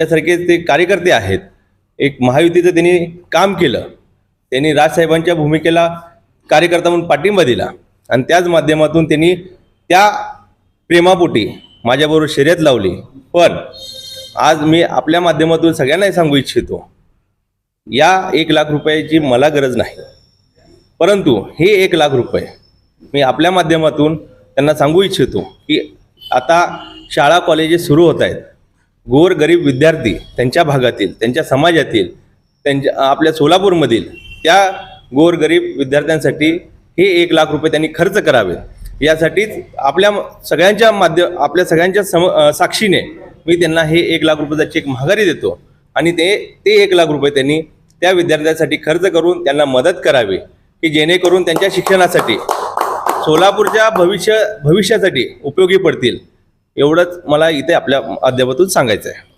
त्यासारखे ते कार्यकर्ते आहेत. एक महायुतीचं त्यांनी काम केलं. त्यांनी राजसाहेबांच्या भूमिकेला कार्यकर्ता म्हणून पाठिंबा दिला. आणि त्याच माध्यमातून त्यांनी त्या प्रेमापोटी माझ्याबरोबर शर्यत लावली. पण आज मी आपल्या माध्यमातून सगळ्यांनाही सांगू इच्छितो या एक लाख रुपयाची मला गरज नाही. परंतु हे एक लाख रुपये मी आपल्या माध्यमातून त्यांना सांगू इच्छितो की आता शाळा कॉलेजेस सुरू होत आहेत. गोरगरीब विद्यार्थी त्यांच्या भागातील त्यांच्या समाजातील त्यांच्या आपल्या सोलापूरमधील त्या गोरगरीब विद्यार्थ्यांसाठी हे एक लाख रुपये त्यांनी खर्च करावे यासाठीच आपल्या म- सगळ्यांच्या माध्यम आपल्या सगळ्यांच्या सम साक्षीने मी त्यांना हे एक लाख रुपयाचा चेक माघारी देतो आणि ते ते एक लाख रुपये त्यांनी त्या विद्यार्थ्यांसाठी खर्च करून त्यांना मदत करावी की जेणेकरून त्यांच्या शिक्षणासाठी सोलापूरच्या भविष्य भविष्यासाठी उपयोगी पडतील. एवढंच मला इथे आपल्या माध्यमातून सांगायचं आहे